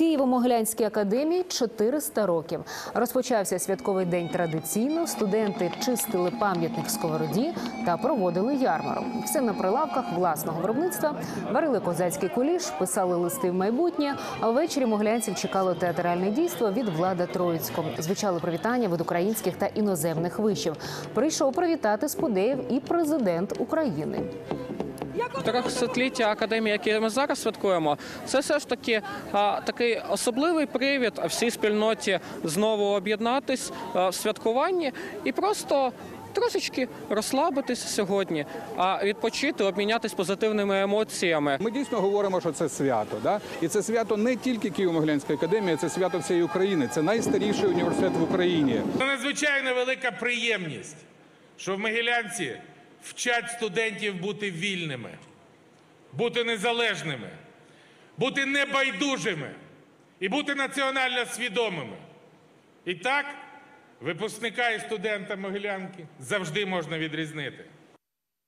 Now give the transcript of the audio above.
Києво-Могилянській академії 400 років. Розпочався святковий день традиційно. Студенти чистили пам'ятник сковороді та проводили ярмарок. Все на прилавках власного виробництва. Варили козацький куліш, писали листи в майбутнє. А ввечері могилянців чекало театральне дійство від Влада Троїцького. Звучали привітання від українських та іноземних вишів. Прийшов привітати спудеїв і президент України. Трьохсотліття академії, яке ми зараз святкуємо, це все ж таки а, такий особливий привід всій спільноті знову об'єднатись в святкуванні і просто. Трошечки розслабитися сьогодні, а відпочити, обмінятись позитивними емоціями. Ми дійсно говоримо, що це свято. Да? І це свято не тільки Києво-Могилянської академії, це свято всієї України. Це найстаріший університет в Україні. Це надзвичайно велика приємність, що в Могилянці вчать студентів бути вільними, бути незалежними, бути небайдужими і бути національно свідомими. І так, випускника і студента Могилянки завжди можна відрізнити.